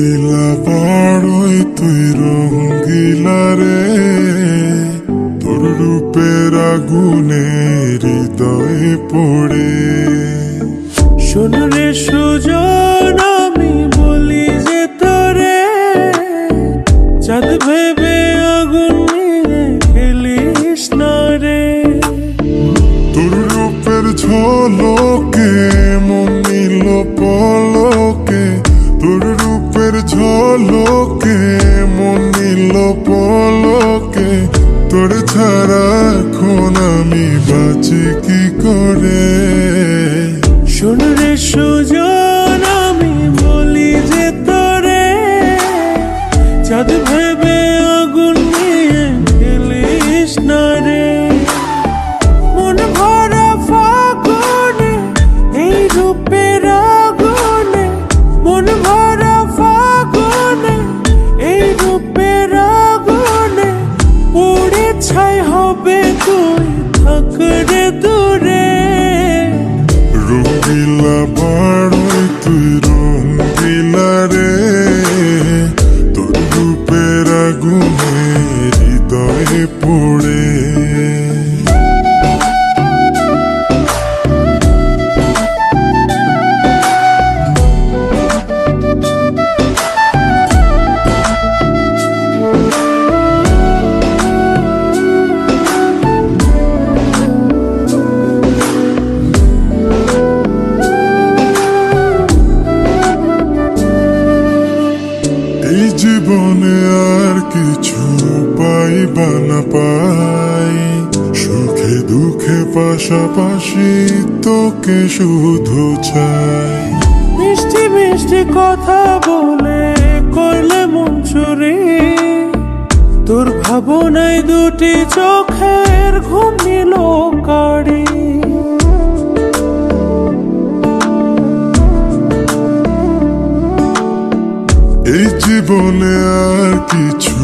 রঙ্গিলা বড়ই তুই রঙ্গিলা রে। তোর রূপের আগুনে হৃদয়ে পড়ে। সোনারে সুজন আমি বলি যে তোরে চাঁদ ভেবে আগুন নিয়ে খেলিস না রে। তোর রূপের ঝোলো ঝলকে মন নিল পলকে। তোর ছাড়া এখন আমি বাঁচি কি করে? ছাই হবে তুই? থাকরে দূরে। রঙ্গিলা তুই রে। তোর রূপের আগুনে হৃদয়ে পড়ে পাশাপাশি তোকে শুধু চাই। মিষ্টি মিষ্টি কথা বলে করলে মন চুরি তোর ভাবনায় দুটি চোখের ঘুম নিল কাড়ি। এই জীবনে আর কিছু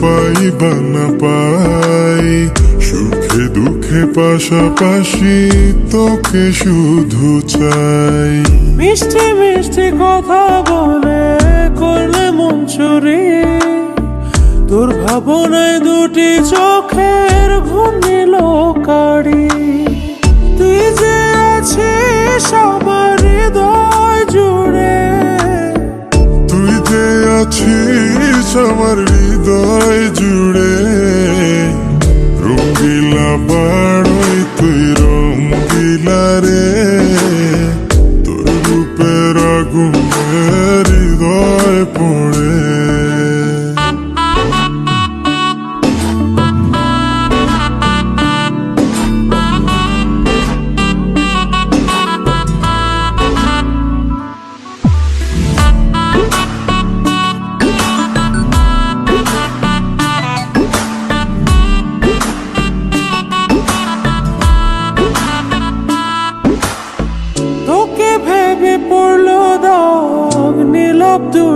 পাইবা না পাই। সুখে দুঃখে পাশাপাশি তোকে শুধু চাই। মিষ্টি মিষ্টি কথা বলে করলে মন চুরি তোর ভাবনায় দুটি চোখের ঘুম নিল কাড়ি তুই যে আছিস আমার হৃদয় জুড়ে। তুই যে আছিস আমার হৃদয় পড়ে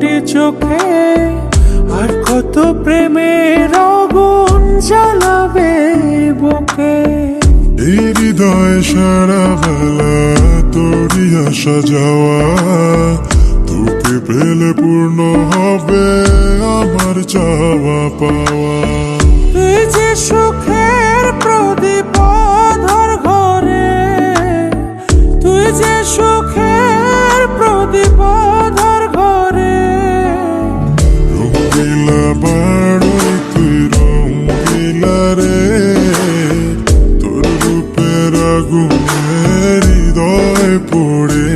দুটি চোখে আর কত প্রেমের আগুন জ্বালাবে বুকে। এই হৃদয় সারা বেলা তোরই আসা যাওয়া তোকে পেলে পূর্ণ হবে আমার চাওয়া পাওয়া। তুই যে সুখের প্রদীপ ধর ঘরে তুই যে সুখের পড়ে